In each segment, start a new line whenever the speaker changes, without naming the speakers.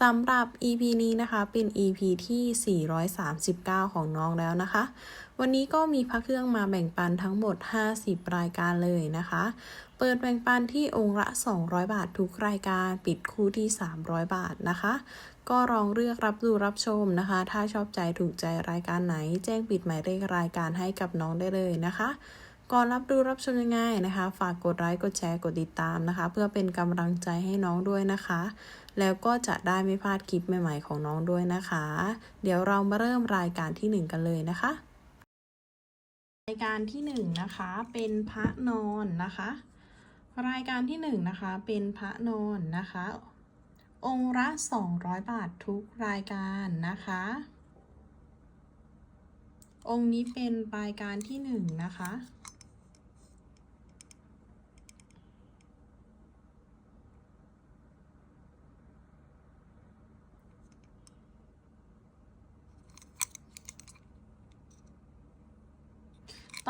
สำหรับ EP นี้นะคะเป็น EP ที่ 439 ของน้องแล้วนะคะ วันนี้ก็มีพระเครื่องมาแบ่งปันทั้งหมด 50 รายการเลยนะคะ เปิดแบ่งปันที่องค์ละ 200 บาททุกรายการ ปิดคู่ที่ 300 บาทนะคะ ก็ลองเลือกรับดูรับชมนะคะ ถ้าชอบใจถูกใจรายการไหน แจ้งปิดหมายเลขรายการให้กับน้องได้เลยนะคะก่อนรับดูรับชมยังไงนะคะ ฝากกดไลค์กดแชร์กดติดตามนะคะ เพื่อเป็นกำลังใจให้น้องด้วยนะคะ แล้วก็จะได้ไม่พลาดคลิปใหม่ ๆ ของน้องด้วยนะคะ เดี๋ยวเรามาเริ่มรายการที่ 1 กันเลยนะคะ รายการที่1นะคะเป็นพระนอนนะคะ รายการที่1นะคะเป็นพระนอนนะคะ องค์ละ 200 บาททุกรายการนะคะ องค์นี้เป็นรายการที่1นะคะ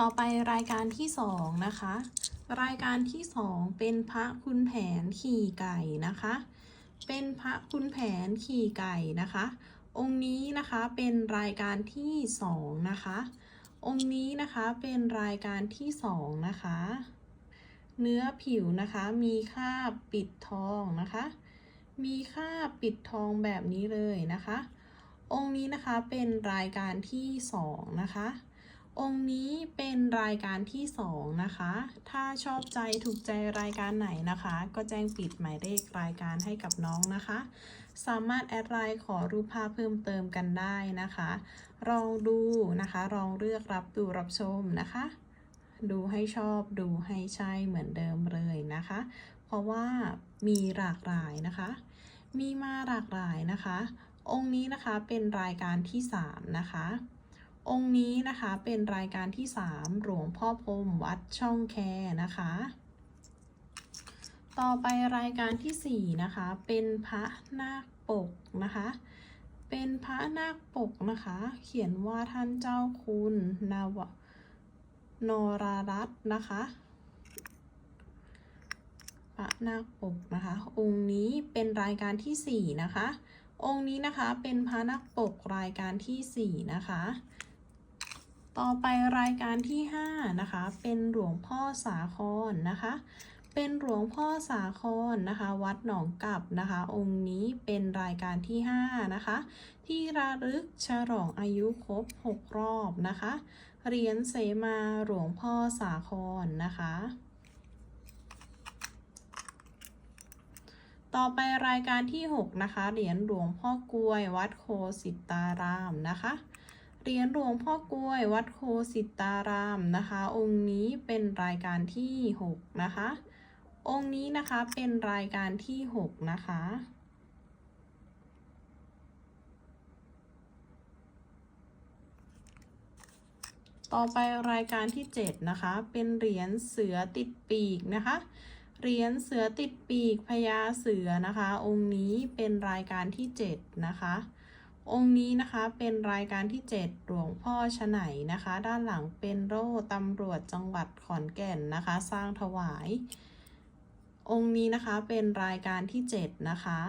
ต่อไปรายการที่สองนะคะ รายการที่สองเป็นพระคุณแผนขี่ไก่นะคะ เป็นพระคุณแผนขี่ไก่นะคะ องค์นี้นะคะเป็นรายการที่สองนะคะ องค์นี้นะคะเป็นรายการที่สองนะคะ เนื้อผิวนะคะมีคราปิดทองนะคะ มีคราปิดทองแบบนี้เลยนะคะ องค์นี้นะคะเป็นรายการที่สองนะคะ องค์นี้เป็นรายการที่สองนะคะ ถ้าชอบใจถูกใจรายการไหนนะคะ ก็แจ้งปิดหมายเลขรายการให้กับน้องนะคะ สามารถแอดไลน์ขอรูปภาพเพิ่มเติมกันได้นะคะลองดูนะคะลองเลือกรับดูรับชมนะคะ ดูให้ชอบดูให้ใช่เหมือนเดิมเลยนะคะ เพราะว่ามีหลากหลายนะคะ มีมาหลากหลายนะคะ องค์นี้นะคะเป็นรายการที่สามนะคะ องค์นี้นะคะเป็นรายการที่ 3 หลวงพ่อพรมวัดช่องแคนะคะ ต่อไปรายการที่ 4 นะคะ เป็นพระนาคปกนะคะ เป็นพระนาคปกนะคะ เขียนว่าท่านเจ้าคุณนาวโนรารัตน์นะคะพระนาคปกนะคะ องค์นี้เป็นรายการที่ 4 นะคะ องค์นี้นะคะเป็นพระนาคปกรายการที่ 4 นะคะ ต่อไปรายการที่ 5 นะคะ เป็นหลวงพ่อสาครนะคะ เป็นหลวงพ่อสาครนะคะ วัดหนองกับนะคะ องค์นี้เป็นรายการที่ 5 นะคะ ที่ระลึกฉลองอายุครบ 6 รอบนะคะ เหรียญเสมาหลวงพ่อสาครนะคะต่อไปรายการที่ 6 นะคะ เหรียญหลวงพ่อกลวยวัดโคสิตารามนะคะ เหรียญหลวงพ่อกลวยวัดโคสิตารามนะคะ องค์นี้เป็นรายการที่ 6 นะคะ องค์นี้นะคะเป็นรายการที่ 6 นะคะต่อไปรายการที่ 7 นะคะ เป็นเหรียญเสือติดปีกนะคะ เหรียญเสือติดปีกพญาเสือนะคะ องค์นี้เป็นรายการที่ 7 นะคะ องค์นี้นะคะเป็นรายการที่ 7 หลวงพ่อฉไหนนะคะ ด้านหลังเป็นโล่ตำรวจจังหวัดขอนแก่นนะคะ สร้างถวาย องค์นี้นะคะเป็นรายการที่ 7 นะคะ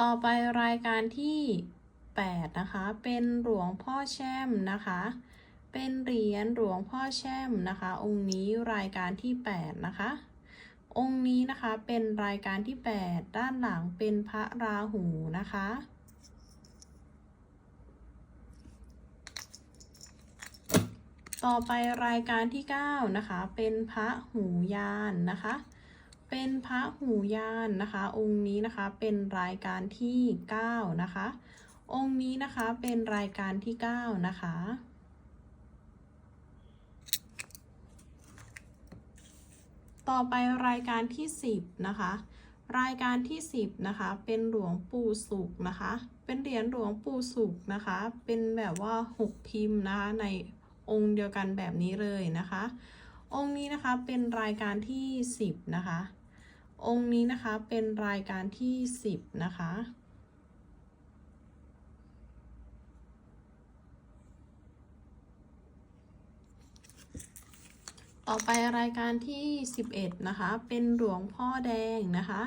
ต่อไปรายการที่ 8 นะคะ เป็นหลวงพ่อแช่มนะคะ เป็นเหรียญหลวงพ่อแช่มนะคะ องค์นี้รายการที่ 8 นะคะ องค์นี้นะคะเป็นรายการที่ 8 ด้านหลังเป็นพระราหูนะคะ ต่อไปรายการที่ 9 นะคะ เป็นพระหูยานนะคะ เป็นพระหูยานนะคะ องค์นี้นะคะเป็นรายการที่ 9 นะคะ องค์นี้นะคะเป็นรายการที่ 9 นะคะ ต่อไปรายการที่ 10 นะคะ รายการที่ 10 นะคะ เป็นหลวงปู่สุขนะคะ เป็นเหรียญหลวงปู่สุขนะคะ เป็นแบบว่า 6 พิมพ์นะคะ ในองค์เดียวกันแบบนี้เลยนะคะ องค์นี้นะคะเป็นรายการที่ 10 นะคะ องค์นี้นะคะเป็นรายการที่ 10 นะคะ ต่อไปรายการที่ 11 นะคะ เป็นหลวงพ่อแดงนะคะ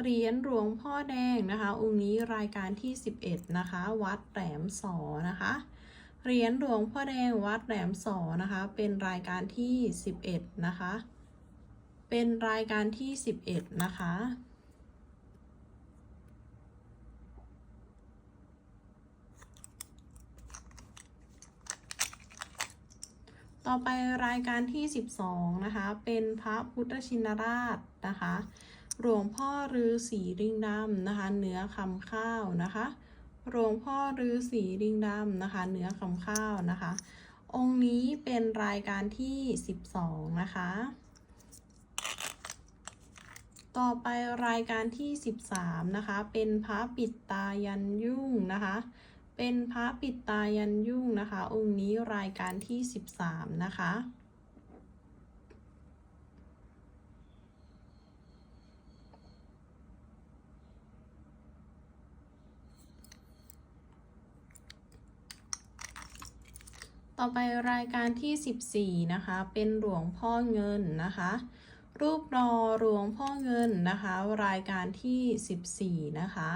เหรียญหลวงพ่อแดงนะคะ องค์นี้รายการที่ 11 นะคะ วัดแหลมสอนะคะเหรียญหลวงพ่อแดงวัดแหลมสอนะคะ เป็นรายการที่ 11 นะคะ เป็นรายการที่ 11 นะคะ ต่อไปรายการที่ 12 นะคะ เป็นพระพุทธชินราชนะคะ หลวงพ่อฤาษีริงดำนะคะ เนื้อคำข้าวนะคะ หลวงพ่อฤาษีริงดำนะคะ เนื้อคำข้าวนะคะ องค์นี้เป็นรายการที่ 12 นะคะ ต่อไปรายการที่ 13 นะคะ เป็นพระปิดตายันยุ่งนะคะ เป็นพระปิดตายันยุ่งนะคะ องค์นี้รายการที่ 13 นะคะ ต่อไปรายการที่ 14 นะคะ เป็นหลวงพ่อเงินนะคะ รูปรอหลวงพ่อเงินนะคะ รายการที่ 14 นะคะ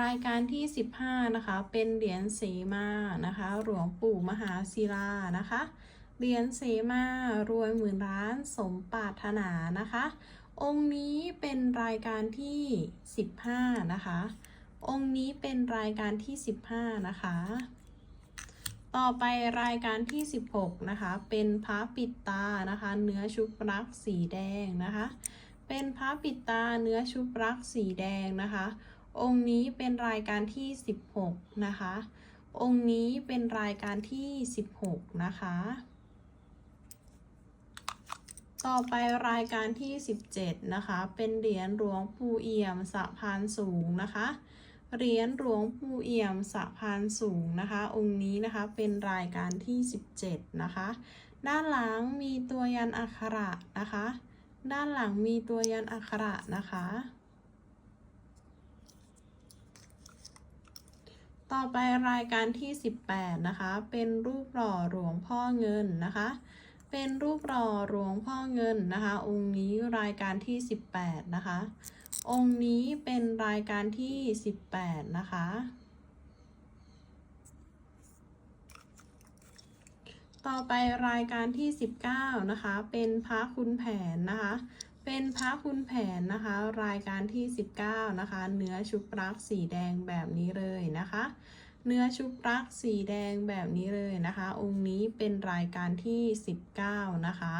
รายการที่ 15 นะคะ เป็นเหรียญเสมานะคะ หลวงปู่มหาศิลานะคะ เหรียญเสมารวยหมื่นล้านสมปรารถนานะคะ องค์นี้เป็นรายการที่ 15 นะคะ องค์นี้เป็นรายการที่ 15 นะคะ ต่อไปรายการที่ 16 นะคะ เป็นพระปิดตานะคะ เนื้อชุบรักสีแดงนะคะ เป็นพระปิดตาเนื้อชุบรักสีแดงนะคะ องค์นี้เป็นรายการที่ 16 นะคะ องค์นี้เป็นรายการที่ 16 นะคะ ต่อไปรายการที่ 17 นะคะ เป็นเหรียญหลวงปู่เอี่ยมสะพานสูงนะคะ เหรียญหลวงปู่เอี่ยมสะพานสูงนะคะ องค์นี้นะคะเป็นรายการที่ 17 นะคะ ด้านหลังมีตัวยันอักขระนะคะ ด้านหลังมีตัวยันอักขระนะคะ ต่อไปรายการที่ 18 นะคะ เป็นรูปหล่อหลวงพ่อเงินนะคะ เป็นรูปหล่อหลวงพ่อเงินนะคะ องค์นี้รายการที่ 18 นะคะ องค์นี้เป็นรายการที่ 18 นะคะ ต่อไปรายการที่ 19 นะคะ เป็นพระคุณแผนนะคะ เป็นพระคุณแผนนะคะ รายการที่ 19 นะคะ เนื้อชุบรักสีแดงแบบนี้เลยนะคะ เนื้อชุบรักสีแดงแบบนี้เลยนะคะ องค์นี้เป็นรายการที่ 19 นะคะ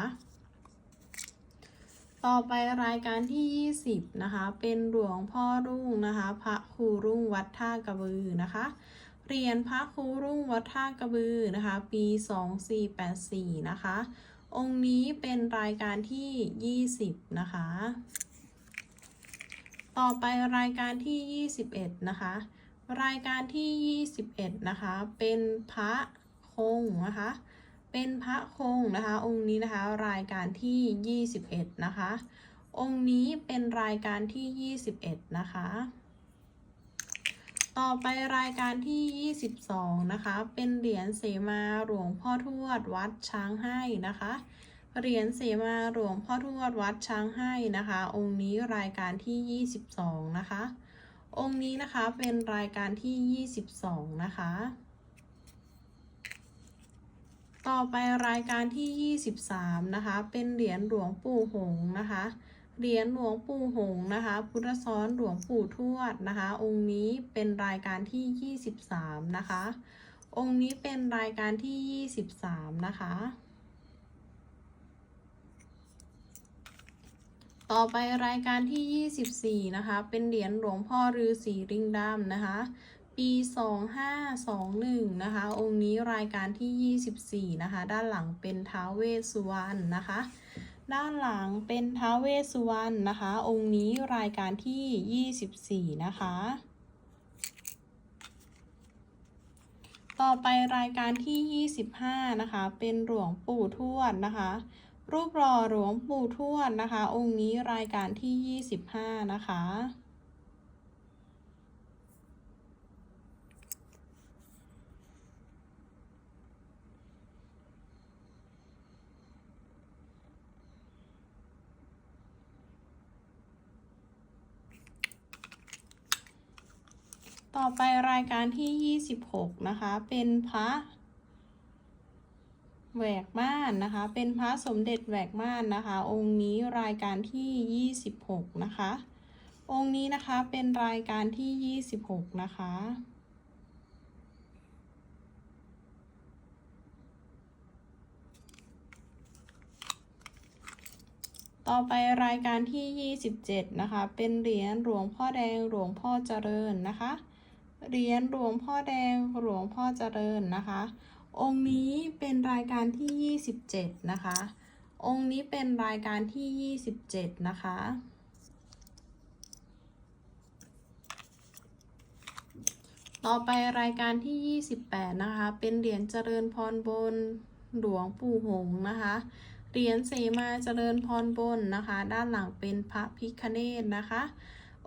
ต่อไปรายการที่ 20 นะคะ เป็นหลวงพ่อรุ่งนะคะ พระครูรุ่งวัดท่ากระบือนะคะเรียญพระครูรุ่งวัดท่ากระบือนะคะ ปี 2484 นะคะ องค์นี้เป็นรายการที่ 20 นะคะ ต่อไปรายการที่ 21 นะคะ รายการที่ 21 นะคะ เป็นพระคงนะคะ เป็นพระคงนะคะ องค์นี้นะคะ รายการที่ 21 นะคะ องค์นี้เป็นรายการที่ 21 นะคะ ต่อไปรายการที่ 22 นะคะ เป็นเหรียญเสมาหลวงพ่อทวดวัดช้างให้นะคะ เหรียญเสมาหลวงพ่อทวดวัดช้างให้นะคะ องค์นี้รายการที่ 22 นะคะ องค์นี้นะคะเป็นรายการที่ 22 นะคะ ต่อไปรายการที่ 23 นะคะ เป็นเหรียญหลวงปู่หงนะคะ เหรียญหลวงปู่หงนะคะ พุทธซ้อนหลวงปู่ทวดนะคะ องค์นี้เป็นรายการที่ 23 นะคะ องค์นี้เป็นรายการที่ 23 นะคะ ต่อไปรายการที่ 24 นะคะ เป็นเหรียญหลวงพ่อฤาษีริงดำนะคะ ปี 2521 นะคะ องค์นี้รายการที่ 24 นะคะ ด้านหลังเป็นท้าวเวสสุวรรณนะคะ ด้านหลังเป็นท้าเวสสุวรรณนะคะ องค์นี้รายการที่ 24 นะคะ ต่อไปรายการที่ 25 นะคะ เป็นหลวงปู่ทวดนะคะ รูปหล่อหลวงปู่ทวดนะคะ องค์นี้รายการที่ 25 นะคะ ต่อไปรายการที่ 26 นะคะ เป็นพระแหวกม่านนะคะ เป็นพระสมเด็จแหวกม่านนะคะ องค์นี้รายการที่ 26 นะคะ องค์นี้นะคะเป็นรายการที่ 26 นะคะ ต่อไปรายการที่ 27 นะคะ เป็นเหรียญหลวงพ่อแดงหลวงพ่อเจริญนะคะ เหรียญหลวงพ่อแดงหลวงพ่อเจริญนะคะ องค์นี้เป็นรายการที่ 27 นะคะ องค์นี้เป็นรายการที่ 27 นะคะต่อไปรายการที่ 28 นะคะ เป็นเหรียญเจริญพรบนหลวงปู่หงนะคะ เหรียญเสมาเจริญพรบนนะคะ ด้านหลังเป็นพระพิคเนตนะคะ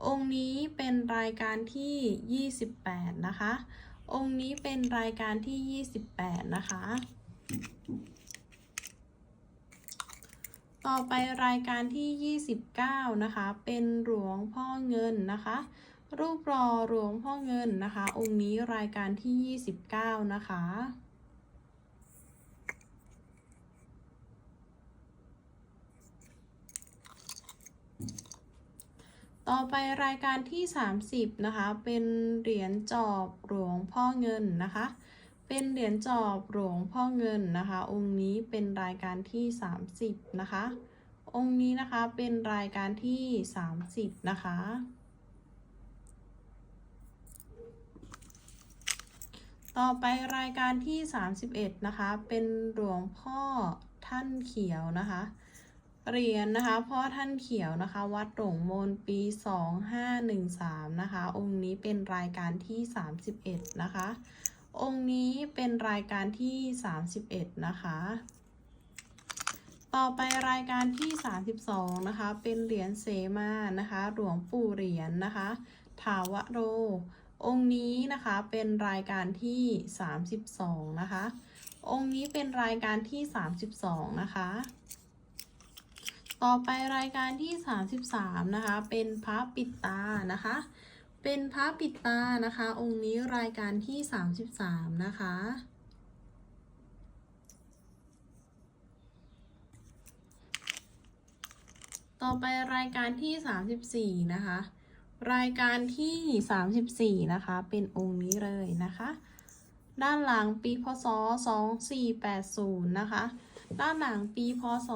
องค์นี้เป็นรายการที่ 28 นะคะ องค์นี้เป็นรายการที่ 28 นะคะ ต่อไปรายการที่ 29 นะคะ เป็นหลวงพ่อเงินนะคะ รูปรอหลวงพ่อเงินนะคะ องค์นี้รายการที่ 29 นะคะ ต่อไปรายการที่ 30 นะคะ เป็นเหรียญจอบหลวงพ่อเงินนะคะ เป็นเหรียญจอบหลวงพ่อเงินนะคะ องค์นี้เป็นรายการที่ 30 นะคะ องค์นี้นะคะเป็นรายการที่ 30 นะคะ ต่อไปรายการที่ 31 นะคะ เป็นหลวงพ่อท่านเขียวนะคะ เหรียญนะคะพ่อท่านเขียวนะคะ วัดหลงมนปี 2513 นะคะ องค์นี้เป็นรายการที่ 31 นะคะ องค์นี้เป็นรายการที่ 31 นะคะ ต่อไปรายการที่ 32 นะคะ เป็นเหรียญเสมานะคะ หลวงปู่เหรียญนะคะ ถาวโร องค์นี้นะคะเป็นรายการที่ 32 นะคะ องค์นี้เป็นรายการที่ 32 นะคะ ต่อไปรายการที่ 33 นะคะ เป็นพระปิดตานะคะ เป็นพระปิดตานะคะ องค์นี้รายการที่ 33 นะคะ ต่อไปรายการที่ 34 นะคะ รายการที่ 34 นะคะ เป็นองค์นี้เลยนะคะ ด้านหลังปีพศ 2480 นะคะ ด้านหลังปีพศ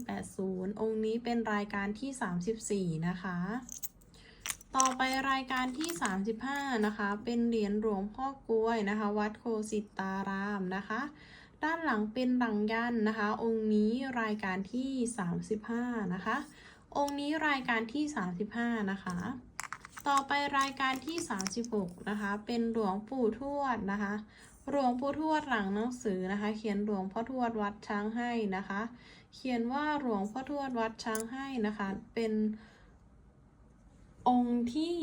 2480 องค์นี้เป็นรายการที่ 34 นะคะ ต่อไปรายการที่ 35 นะคะ เป็นเหรียญหลวงพ่อกล้วยนะคะ วัดโคสิตารามนะคะ ด้านหลังเป็นหลังยันนะคะ องค์นี้รายการที่ 35 นะคะ องค์นี้รายการที่ 35 นะคะต่อไปรายการที่ 36 นะคะ เป็นหลวงปู่ทวดนะคะ หลวงปู่ทวดหลังหนังสือนะคะ เขียนหลวงพ่อทวดวัดช้างให้นะคะ เขียนว่าหลวงพ่อทวดวัดช้างให้นะคะ เป็นองค์ที่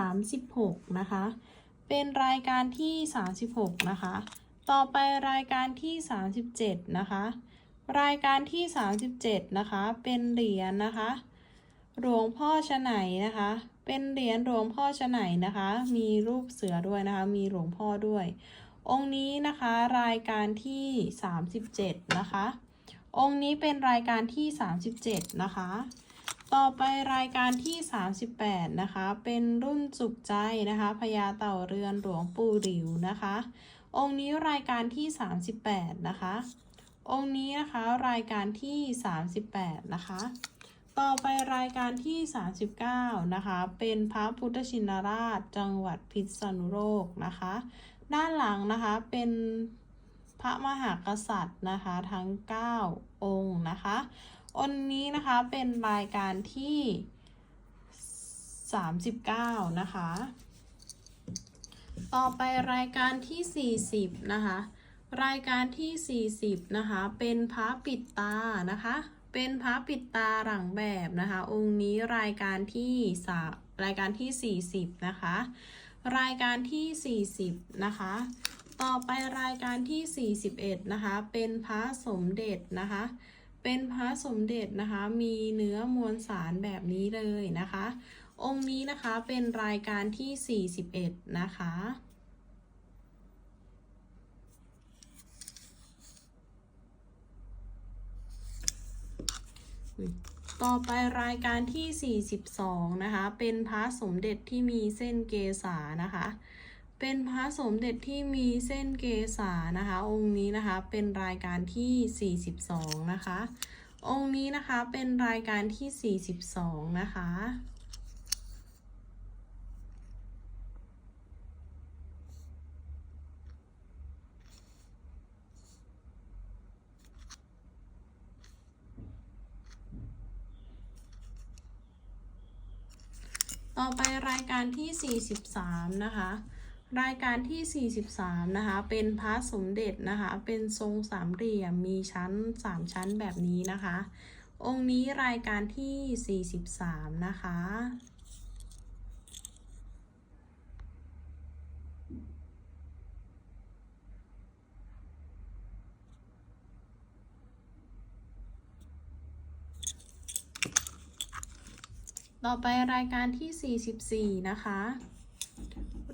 36 นะคะ เป็นรายการที่ 36 นะคะ ต่อไปรายการที่ 37 นะคะ รายการที่ 37 นะคะ เป็นเหรียญนะคะ หลวงพ่อชะไหนนะคะ เป็นเหรียญหลวงพ่อชะไหนนะคะ มีรูปเสือด้วยนะคะ มีหลวงพ่อด้วย องค์นี้นะคะรายการที่ 37 นะคะ องค์นี้เป็นรายการที่ 37 นะคะ ต่อไปรายการที่ 38 นะคะ เป็นรุ่นสุขใจนะคะพญาเต่าเรือนหลวงปู่หลิวนะคะ องค์นี้รายการที่ 38 นะคะ องค์นี้นะคะรายการที่ 38 นะคะต่อไปรายการที่ 39 นะคะ เป็นพระพุทธชินราชจังหวัดพิษณุโลกนะคะ ด้านหลังนะคะเป็นพระมหากษัตริย์นะคะทั้ง 9 องค์นะคะอนนี้นะคะเป็นรายการที่ 39 นะคะ ต่อไปรายการที่ 40 นะคะ รายการที่ 40 นะคะ เป็นพระปิดตานะคะ เป็นพระปิดตาหลังแบบนะคะ องค์นี้รายการที่สารายการที่ 40 นะคะ รายการที่ 40 นะคะ ต่อไปรายการที่ 41 นะคะ เป็นพระสมเด็จนะคะ เป็นพระสมเด็จนะคะ มีเนื้อมวลสารแบบนี้เลยนะคะ องค์นี้นะคะเป็นรายการที่ 41 นะคะ ต่อไปรายการที่ 42 นะคะ เป็นพระสมเด็จที่มีเส้นเกษานะคะ เป็นพระสมเด็จที่มีเส้นเกษานะคะ องค์นี้นะคะเป็นรายการที่ 42 นะคะ องค์นี้นะคะเป็นรายการที่ 42 นะคะ ต่อไปรายการที่ 43 นะคะ รายการที่ 43 นะคะ เป็นพระสมเด็จนะคะ เป็นทรงสามเหลี่ยม มีชั้น 3 ชั้นแบบนี้นะคะ องค์นี้รายการที่ 43 นะคะ ต่อไปรายการที่ 44 นะคะ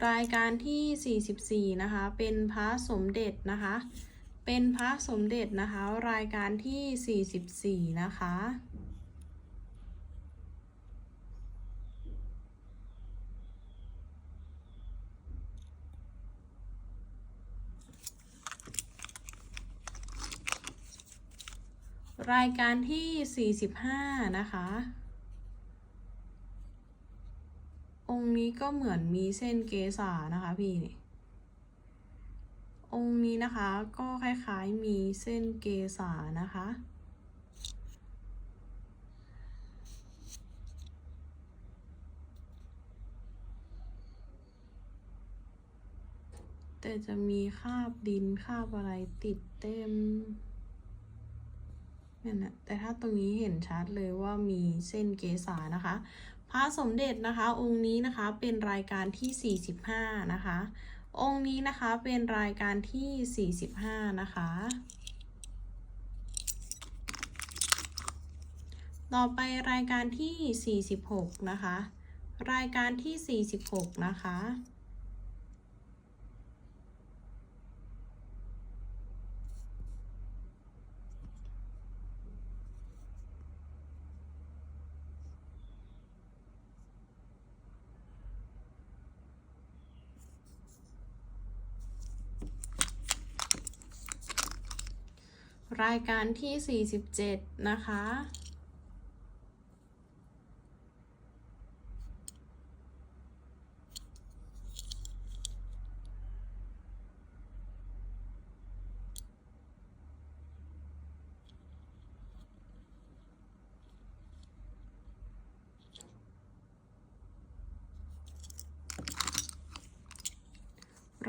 รายการที่ 44 นะคะ เป็นพระสมเด็จนะคะ เป็นพระสมเด็จนะคะ รายการที่ 44 นะคะรายการที่ 45 นะคะ องค์นี้ก็เหมือนมีเส้นเกษานะคะพี่นี่องค์นี้นะคะก็คล้ายๆมีเส้นเกษานะคะ แต่จะมีคาบดินคาบอะไรติดเต็มนั่นนะแต่ถ้าตรงนี้เห็นชัดเลยว่ามีเส้นเกษานะคะ พระสมเด็จนะคะองค์นี้นะคะเป็นรายการที่ 45 นะคะ องค์นี้นะคะเป็นรายการที่ 45 นะคะ ต่อไปรายการที่ 46 นะคะ รายการที่ 46 นะคะ รายการที่ 47 นะคะ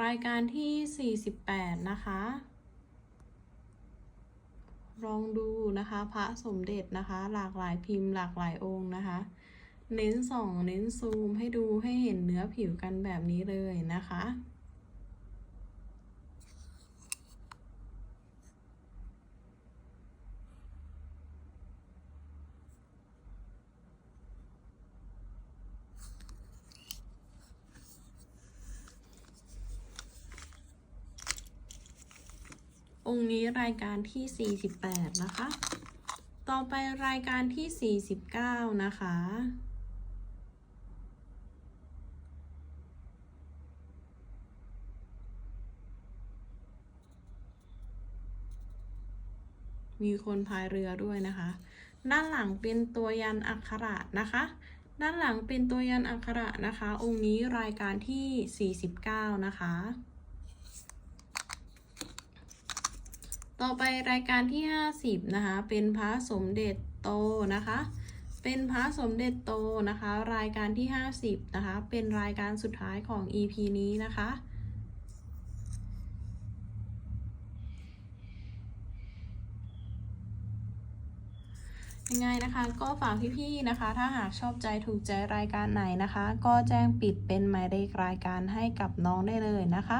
รายการที่ 48 นะคะ ลองดูนะคะ พระสมเด็จนะคะ หลากหลายพิมพ์หลากหลายองค์นะคะ เน้นส่องเน้นซูมให้ดูให้เห็นเนื้อผิวกันแบบนี้เลยนะคะ องค์นี้รายการที่ 48 นะคะ ต่อไปรายการที่ 49 นะคะ มีคนพายเรือด้วยนะคะ ด้านหลังเป็นตัวยันอักขระนะคะ ด้านหลังเป็นตัวยันอักขระนะคะ องค์นี้รายการที่ 49 นะคะ ต่อไปรายการที่ 50 นะคะ เป็นพระสมเด็จโตนะคะ เป็นพระสมเด็จโตนะคะ รายการที่ 50 นะคะ เป็นรายการสุดท้ายของ EP นี้นะคะยังไงนะคะก็ฝากพี่ๆนะคะ ถ้าหากชอบใจถูกใจรายการไหนนะคะ ก็แจ้งปิดเป็นหมายเลขรายการให้กับน้องได้เลยนะคะ